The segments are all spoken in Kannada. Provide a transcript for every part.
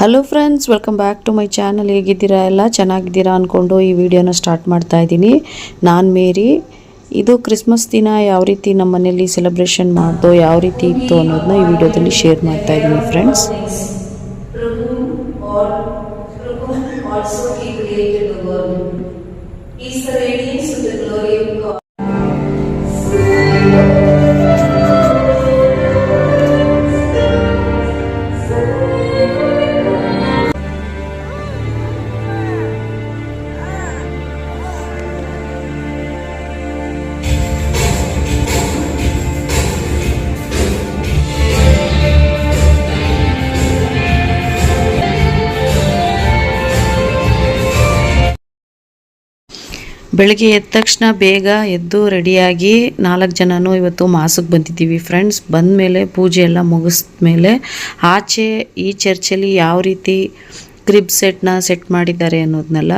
Hello friends welcome back to my channel ಹೇಗಿದ್ದೀರಾ ಎಲ್ಲ? ಚೆನ್ನಾಗಿದ್ದೀರಾ ಅಂದ್ಕೊಂಡು ಈ ವಿಡಿಯೋನ ಸ್ಟಾರ್ಟ್ ಮಾಡ್ತಾ ಇದ್ದೀನಿ. ನಾನು ಮೇರಿ. ಇದು ಕ್ರಿಸ್ಮಸ್ ದಿನ, ಯಾವ ರೀತಿ ನಮ್ಮ ಮನೇಲಿ ಸೆಲೆಬ್ರೇಷನ್ ಮಾಡ್ದೋ, ಯಾವ ರೀತಿ ಇತ್ತು ಅನ್ನೋದನ್ನ ಈ ವಿಡಿಯೋದಲ್ಲಿ ಶೇರ್ ಮಾಡ್ತಾ ಇದ್ದೀನಿ ಫ್ರೆಂಡ್ಸ್ ಬೆಳಗ್ಗೆ ಎದ್ದ ತಕ್ಷಣ ಬೇಗ ಎದ್ದು ರೆಡಿಯಾಗಿ ನಾಲ್ಕು ಜನನೂ ಇವತ್ತು ಮಾಸಕ್ಕೆ ಬಂದಿದ್ದೀವಿ ಫ್ರೆಂಡ್ಸ್. ಬಂದ ಮೇಲೆ ಪೂಜೆ ಎಲ್ಲ ಮುಗಿಸ್ಮೇಲೆ ಆಚೆ ಈ ಚರ್ಚಲ್ಲಿ ಯಾವ ರೀತಿ ಕ್ರಿಬ್ ಸೆಟ್ನ ಸೆಟ್ ಮಾಡಿದ್ದಾರೆ ಅನ್ನೋದನ್ನೆಲ್ಲ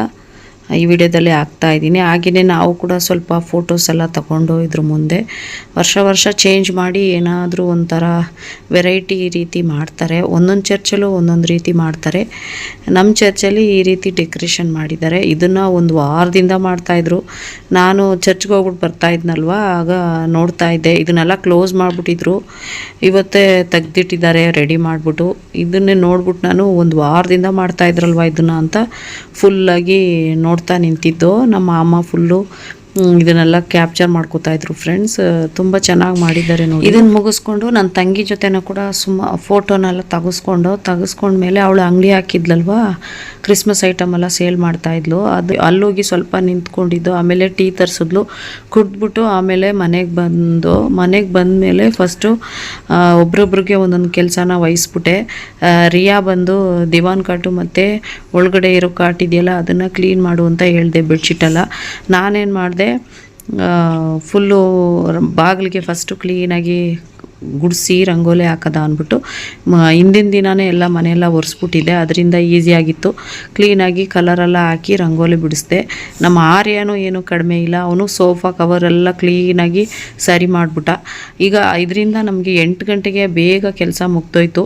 ಈ ವಿಡಿಯೋದಲ್ಲಿ ಹಾಕ್ತಾ ಇದ್ದೀನಿ. ಹಾಗೆಯೇ ನಾವು ಕೂಡ ಸ್ವಲ್ಪ ಫೋಟೋಸ್ ಎಲ್ಲ ತಗೊಂಡು ಇದ್ರ ಮುಂದೆ ವರ್ಷ ವರ್ಷ ಚೇಂಜ್ ಮಾಡಿ ಏನಾದರೂ ಒಂಥರ ವೆರೈಟಿ ರೀತಿ ಮಾಡ್ತಾರೆ. ಒಂದೊಂದು ಚರ್ಚಲ್ಲೂ ಒಂದೊಂದು ರೀತಿ ಮಾಡ್ತಾರೆ. ನಮ್ಮ ಚರ್ಚಲ್ಲಿ ಈ ರೀತಿ ಡೆಕೋರೇಷನ್ ಮಾಡಿದ್ದಾರೆ. ಇದನ್ನು ಒಂದು ವಾರದಿಂದ ಮಾಡ್ತಾಯಿದ್ರು ನಾನು ಚರ್ಚ್ಗೆ ಹೋಗ್ಬಿಟ್ಟು ಬರ್ತಾ ಇದ್ನಲ್ವ? ಆಗ ನೋಡ್ತಾ ಇದ್ದೆ. ಇದನ್ನೆಲ್ಲ ಕ್ಲೋಸ್ ಮಾಡಿಬಿಟ್ಟಿದ್ರು. ಇವತ್ತೇ ತೆಗ್ದಿಟ್ಟಿದ್ದಾರೆ ರೆಡಿ ಮಾಡಿಬಿಟ್ಟು. ಇದನ್ನೇ ನೋಡ್ಬಿಟ್ಟು ನಾನು ಒಂದು ವಾರದಿಂದ ಮಾಡ್ತಾ ಇದ್ರಲ್ವ ಇದನ್ನ ಅಂತ ಫುಲ್ಲಾಗಿ ನೋಡ್ತಾ ನಿಂತಿದ್ದು. ನಮ್ಮ ಅಮ್ಮ ಫುಲ್ಲು ಇದನ್ನೆಲ್ಲ ಕ್ಯಾಪ್ಚರ್ ಮಾಡ್ಕೋತಾ ಇದ್ರು ಫ್ರೆಂಡ್ಸ್ ತುಂಬ ಚೆನ್ನಾಗಿ ಮಾಡಿದ್ದಾರೆ ನೋಡಿ. ಇದನ್ನು ಮುಗಿಸ್ಕೊಂಡು ನನ್ನ ತಂಗಿ ಜೊತೆನೂ ಕೂಡ ಸುಮ್ಮ ಫೋಟೋನೆಲ್ಲ ತೆಗೆಸ್ಕೊಂಡು, ತೆಗೆಸ್ಕೊಂಡ್ಮೇಲೆ ಅವಳು ಅಂಗಡಿ ಹಾಕಿದ್ಲಲ್ವಾ? ಕ್ರಿಸ್ಮಸ್ ಐಟಮ್ ಎಲ್ಲ ಸೇಲ್ ಮಾಡ್ತಾ ಇದ್ಲು. ಅದು ಅಲ್ಲೋಗಿ ಸ್ವಲ್ಪ ನಿಂತ್ಕೊಂಡಿದ್ದು, ಆಮೇಲೆ ಟೀ ತರಿಸಿದ್ಲು. ಕುಡ್ದ್ಬಿಟ್ಟು ಆಮೇಲೆ ಮನೆಗೆ ಬಂದು, ಮನೆಗೆ ಬಂದಮೇಲೆ ಫಸ್ಟು ಒಬ್ರೊಬ್ರಿಗೆ ಒಂದೊಂದು ಕೆಲಸನ ವಹಿಸ್ಬಿಟ್ಟೆ. ರಿಯಾ ಬಂದು ದಿವಾನ್ ಕಾಟು ಮತ್ತು ಒಳಗಡೆ ಇರೋ ಕಾಟ್ ಇದೆಯಲ್ಲ, ಅದನ್ನು ಕ್ಲೀನ್ ಮಾಡು ಅಂತ ಹೇಳಿದೆ ಬೆಡ್ಶೀಟೆಲ್ಲ ನಾನೇನು ಮಾಡಿದೆ ಫುಲ್ಲು ಬಾಗಿಲಿಗೆ ಫಸ್ಟು ಕ್ಲೀನಾಗಿ ಗುಡಿಸಿ ರಂಗೋಲಿ ಹಾಕೋದ ಅಂದ್ಬಿಟ್ಟು ಹಿಂದಿನ ದಿನವೇ ಎಲ್ಲ ಮನೆಯೆಲ್ಲ ಒರೆಸ್ಬಿಟ್ಟಿದ್ದೆ. ಅದರಿಂದ ಈಸಿಯಾಗಿತ್ತು ಕ್ಲೀನಾಗಿ ಕಲರೆಲ್ಲ ಹಾಕಿ ರಂಗೋಲಿ ಬಿಡಿಸ್ದೆ. ನಮ್ಮ ಆರ್ಯನೂ ಏನು ಕಡಿಮೆ ಇಲ್ಲ. ಅವನು ಸೋಫಾ ಕವರೆಲ್ಲ ಕ್ಲೀನಾಗಿ ಸರಿ ಮಾಡಿಬಿಟ್ಟ. ಈಗ ಇದರಿಂದ ನಮಗೆ ಎಂಟು ಗಂಟೆಗೆ ಬೇಗ ಕೆಲಸ ಮುಗ್ದೋಯ್ತು.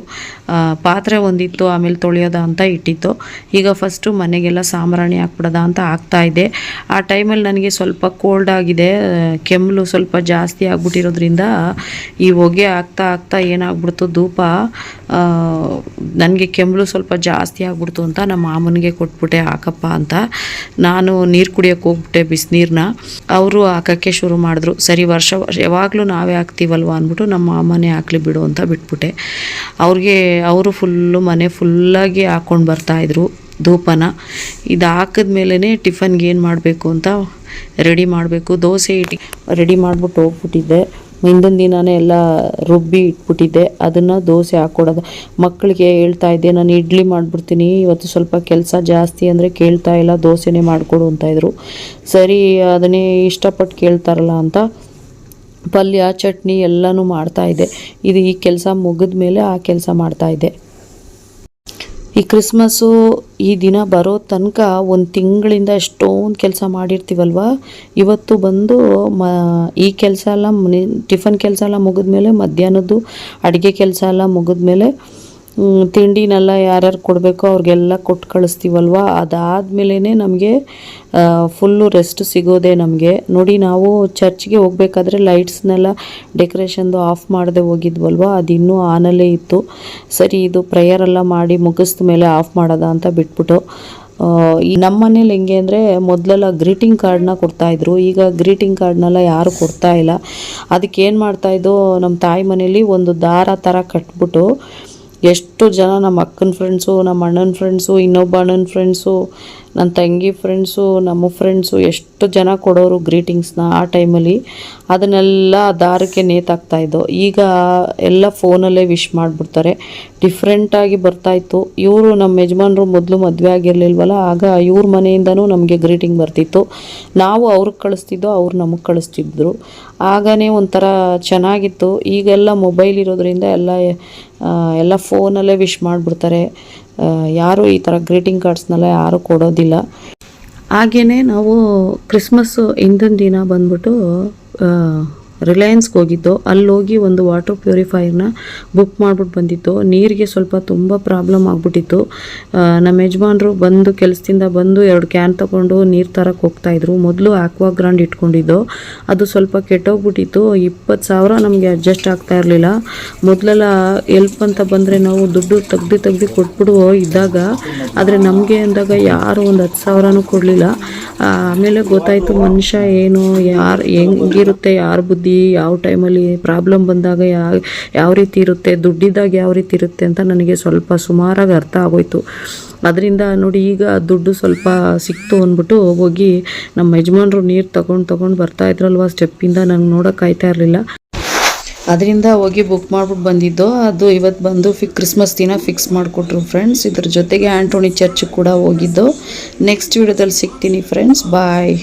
ಪಾತ್ರೆ ಒಂದಿತ್ತು, ಆಮೇಲೆ ತೊಳೆಯೋದ ಅಂತ ಇಟ್ಟಿತ್ತು. ಈಗ ಫಸ್ಟು ಮನೆಗೆಲ್ಲ ಸಾಂಬ್ರಾಣಿ ಹಾಕ್ಬಿಡೋದ ಅಂತ ಆಗ್ತಾಯಿದೆ ಆ ಟೈಮಲ್ಲಿ ನನಗೆ ಸ್ವಲ್ಪ ಕೋಲ್ಡ್ ಆಗಿದೆ. ಕೆಮ್ಮಲು ಸ್ವಲ್ಪ ಜಾಸ್ತಿ ಆಗ್ಬಿಟ್ಟಿರೋದ್ರಿಂದ ಈ ಹೊಗೆ ಆಗ್ತಾ ಆಗ್ತಾ ಏನಾಗ್ಬಿಡ್ತು? ಧೂಪ ನನಗೆ ಕೆಮ್ಮಲು ಸ್ವಲ್ಪ ಜಾಸ್ತಿ ಆಗ್ಬಿಡ್ತು ಅಂತ ನಮ್ಮ ಮಾಮನಿಗೆ ಕೊಟ್ಬಿಟ್ಟೆ ಹಾಕಪ್ಪ ಅಂತ. ನಾನು ನೀರು ಕುಡಿಯೋಕೆ ಹೋಗ್ಬಿಟ್ಟೆ ಬಿಸಿನೀರನ್ನ ಅವರು ಹಾಕೋಕ್ಕೆ ಶುರು ಮಾಡಿದ್ರು. ಸರಿ, ವರ್ಷ ವರ್ಷ, ಯಾವಾಗಲೂ ನಾವೇ ಹಾಕ್ತೀವಲ್ವ? ಅಂದ್ಬಿಟ್ಟು ನಮ್ಮ ಮಾಮನೇ ಹಾಕ್ಲಿ ಬಿಡು ಅಂತ ಬಿಟ್ಬಿಟ್ಟೆ. ಅವ್ರಿಗೆ, ಅವರು ಫುಲ್ಲು ಮನೆ ಫುಲ್ಲಾಗಿ ಹಾಕ್ಕೊಂಡು ಬರ್ತಾಯಿದ್ರು ಧೂಪನ. ಇದು ಹಾಕಿದ್ಮೇಲೆ ಟಿಫನ್ಗೆ ಏನು ಮಾಡಬೇಕು ಅಂತ ರೆಡಿ ಮಾಡಬೇಕು. ದೋಸೆ ಇಟ್ಟು ರೆಡಿ ಮಾಡಿಬಿಟ್ಟು ಹೋಗ್ಬಿಟ್ಟಿದ್ದೆ. ಹಿಂದಿನ ದಿನನೇ ಎಲ್ಲ ರುಬ್ಬಿ ಇಟ್ಬಿಟ್ಟಿದ್ದೆ. ಅದನ್ನು ದೋಸೆ ಹಾಕ್ಕೊಡೋದು ಮಕ್ಕಳಿಗೆ ಹೇಳ್ತಾ ಇದ್ದೆ, ನಾನು ಇಡ್ಲಿ ಮಾಡಿಬಿಡ್ತೀನಿ, ಇವತ್ತು ಸ್ವಲ್ಪ ಕೆಲಸ ಜಾಸ್ತಿ ಅಂದರೆ ಕೇಳ್ತಾ ಇಲ್ಲ, ದೋಸೆನೇ ಮಾಡಿಕೊಡು ಅಂತ ಇದ್ರು. ಸರಿ, ಅದನ್ನೇ ಇಷ್ಟಪಟ್ಟು ಕೇಳ್ತಾರಲ್ಲ ಅಂತ ಪಲ್ಯ, ಚಟ್ನಿ ಎಲ್ಲನೂ ಮಾಡ್ತಾಯಿದ್ದೆ ಇದು ಈ ಕೆಲಸ ಮುಗಿದ ಮೇಲೆ ಆ ಕೆಲಸ ಮಾಡ್ತಾಯಿದ್ದೆ ಈ ಕ್ರಿಸ್ಮಸ್ಸು ಈ ದಿನ ಬರೋ ತನಕ ಒಂದು ತಿಂಗಳಿಂದ ಎಷ್ಟೊಂದು ಕೆಲಸ ಮಾಡಿರ್ತೀವಲ್ವ? ಇವತ್ತು ಬಂದು ಮ, ಈ ಕೆಲಸ ಎಲ್ಲ ಟಿಫನ್ ಕೆಲಸ ಎಲ್ಲ ಮುಗಿದ್ಮೇಲೆ ಮಧ್ಯಾಹ್ನದ್ದು ಅಡುಗೆ ಕೆಲಸ ಎಲ್ಲ ಮುಗಿದ್ಮೇಲೆ ತಿಂಡಿನೆಲ್ಲ ಯಾರ್ಯಾರು ಕೊಡಬೇಕೋ ಅವ್ರಿಗೆಲ್ಲ ಕೊಟ್ಟು ಕಳಿಸ್ತೀವಲ್ವ? ಅದಾದಮೇಲೆ ನಮಗೆ ಫುಲ್ಲು ರೆಸ್ಟ್ ಸಿಗೋದೆ ನಮಗೆ. ನೋಡಿ, ನಾವು ಚರ್ಚ್ಗೆ ಹೋಗ್ಬೇಕಾದ್ರೆ ಲೈಟ್ಸ್ನೆಲ್ಲ ಡೆಕೋರೇಷನ್ದು ಆಫ್ ಮಾಡದೆ ಹೋಗಿದ್ವಲ್ವ? ಅದು ಇನ್ನೂ ಆನಲ್ಲೇ ಇತ್ತು. ಸರಿ, ಇದು ಪ್ರೇಯರ್ ಎಲ್ಲ ಮಾಡಿ ಮುಗಿಸ್ದ ಮೇಲೆ ಆಫ್ ಮಾಡೋದ ಅಂತ ಬಿಟ್ಬಿಟ್ಟು ಈ ನಮ್ಮ ಮನೇಲಿ ಹೆಂಗೆ ಅಂದರೆ ಮೊದಲೆಲ್ಲ ಗ್ರೀಟಿಂಗ್ ಕಾರ್ಡ್ನ ಕೊಡ್ತಾಯಿದ್ರು ಈಗ ಗ್ರೀಟಿಂಗ್ ಕಾರ್ಡ್ನೆಲ್ಲ ಯಾರು ಕೊಡ್ತಾ ಇಲ್ಲ. ಅದಕ್ಕೆ ಏನು ಮಾಡ್ತಾಯಿದ್ದು ನಮ್ಮ ತಾಯಿ ಮನೇಲಿ ಒಂದು ದಾರ ಥರ ಕಟ್ಬಿಟ್ಟು ಎಷ್ಟು ಜನ ನಮ್ಮ ಅಕ್ಕನ ಫ್ರೆಂಡ್ಸು ನಮ್ಮ ಅಣ್ಣನ ಫ್ರೆಂಡ್ಸು ಇನ್ನೊಬ್ಬ ಅಣ್ಣನ ಫ್ರೆಂಡ್ಸು ನನ್ನ ತಂಗಿ ಫ್ರೆಂಡ್ಸು ನಮ್ಮ ಫ್ರೆಂಡ್ಸು ಎಷ್ಟು ಜನ ಕೊಡೋರು ಗ್ರೀಟಿಂಗ್ಸ್ನ ಆ ಟೈಮಲ್ಲಿ ಅದನ್ನೆಲ್ಲ ದಾರಕ್ಕೆ ನೇತಾಕ್ತಾಯಿದ್ದು ಈಗ ಎಲ್ಲ ಫೋನಲ್ಲೇ ವಿಶ್ ಮಾಡಿಬಿಡ್ತಾರೆ. ಡಿಫ್ರೆಂಟಾಗಿ ಬರ್ತಾಯಿತ್ತು ಇವರು ನಮ್ಮ ಯಜಮಾನರು ಮೊದಲು ಮದುವೆ ಆಗಿರಲಿಲ್ವಲ್ಲ, ಆಗ ಇವ್ರ ಮನೆಯಿಂದನೂ ನಮಗೆ ಗ್ರೀಟಿಂಗ್ ಬರ್ತಿತ್ತು. ನಾವು ಅವ್ರಿಗೆ ಕಳಿಸ್ತಿದ್ದೋ ಅವ್ರು ನಮಗೆ ಕಳಿಸ್ತಿದ್ರು. ಆಗನೇ ಒಂಥರ ಚೆನ್ನಾಗಿತ್ತು. ಈಗೆಲ್ಲ ಮೊಬೈಲ್ ಇರೋದ್ರಿಂದ ಎಲ್ಲ ಎಲ್ಲ ಫೋನಲ್ಲೇ ವಿಶ್ ಮಾಡಿಬಿಡ್ತಾರೆ. ಯಾರು ಈ ಥರ ಗ್ರೀಟಿಂಗ್ ಕಾರ್ಡ್ಸ್ನೆಲ್ಲ ಯಾರೂ ಕೊಡೋದಿಲ್ಲ. ಹಾಗೆಯೇ ನಾವು ಕ್ರಿಸ್ಮಸ್ಸು ಹಿಂದಿನ ದಿನ ಬಂದ್ಬಿಟ್ಟು ರಿಲಯನ್ಸ್ಗೆ ಹೋಗಿದ್ದು ಅಲ್ಲಿ ಹೋಗಿ ಒಂದು ವಾಟರ್ ಪ್ಯೂರಿಫೈಯರ್ನ ಬುಕ್ ಮಾಡ್ಬಿಟ್ಟು ಬಂದಿತ್ತು. ನೀರಿಗೆ ಸ್ವಲ್ಪ ತುಂಬ ಪ್ರಾಬ್ಲಮ್ ಆಗಿಬಿಟ್ಟಿತ್ತು. ನಮ್ಮ ಯಜಮಾನರು ಬಂದು ಕೆಲಸದಿಂದ ಬಂದು ಎರಡು ಕ್ಯಾನ್ ತಗೊಂಡು ನೀರು ತರಕ್ಕೆ ಹೋಗ್ತಾಯಿದ್ರು ಮೊದಲು ಆಕ್ವಾ ಗ್ರಾಂಡ್ ಇಟ್ಕೊಂಡಿದ್ದು. ಅದು ಸ್ವಲ್ಪ ಕೆಟ್ಟೋಗ್ಬಿಟ್ಟಿತ್ತು. ಇಪ್ಪತ್ತು ಸಾವಿರ ನಮಗೆ ಅಡ್ಜಸ್ಟ್ ಆಗ್ತಾ ಇರಲಿಲ್ಲ. ಮೊದಲೆಲ್ಲ ಎಲ್ಪ್ ಅಂತ ಬಂದರೆ ನಾವು ದುಡ್ಡು ತೆಗ್ದು ತೆಗ್ದು ಕೊಟ್ಬಿಡು ಇದ್ದಾಗ. ಆದರೆ ನಮಗೆ ಅಂದಾಗ ಯಾರು ಒಂದು ಹತ್ತು ಸಾವಿರನೂ ಕೊಡಲಿಲ್ಲ. ಆಮೇಲೆ ಗೊತ್ತಾಯಿತು ಮನುಷ್ಯ ಏನು, ಯಾರು ಹೆಂಗಿರುತ್ತೆ, ಯಾರ ಬುದ್ಧಿ, ಯಾವ ಟೈಮಲ್ಲಿ ಪ್ರಾಬ್ಲಮ್ ಬಂದಾಗ ಯಾವ ರೀತಿ ಇರುತ್ತೆ, ದುಡ್ಡಿದ್ದಾಗ ಯಾವ ರೀತಿ ಇರುತ್ತೆ ಅಂತ ನನಗೆ ಸ್ವಲ್ಪ ಸುಮಾರಾಗಿ ಅರ್ಥ ಆಗೋಯ್ತು. ಅದರಿಂದ ನೋಡಿ ಈಗ ದುಡ್ಡು ಸ್ವಲ್ಪ ಸಿಕ್ತು ಅಂದ್ಬಿಟ್ಟು ಹೋಗಿ ನಮ್ಮ ಯಜಮಾನ್ರು ನೀರು ತಗೊಂಡು ತಗೊಂಡು ಬರ್ತಾ ಇದ್ರಲ್ವ ಸ್ಟೆಪ್ಪಿಂದ ನಂಗೆ ನೋಡೋಕ್ಕಾಯ್ತಾ ಇರಲಿಲ್ಲ. ಅದರಿಂದ ಹೋಗಿ ಬುಕ್ ಮಾಡ್ಬಿಟ್ಟು ಬಂದಿದ್ದು. ಅದು ಇವತ್ತು ಬಂದು ಫಿ ಕ್ರಿಸ್ಮಸ್ ದಿನ ಫಿಕ್ಸ್ ಮಾಡಿಕೊಟ್ರು ಫ್ರೆಂಡ್ಸ್ ಇದ್ರ ಜೊತೆಗೆ ಆ್ಯಂಟೋನಿ ಚರ್ಚ್ ಕೂಡ ಹೋಗಿದ್ದು. ನೆಕ್ಸ್ಟ್ ವಿಡಿಯೋದಲ್ಲಿ ಸಿಗ್ತೀನಿ ಫ್ರೆಂಡ್ಸ್ ಬಾಯ್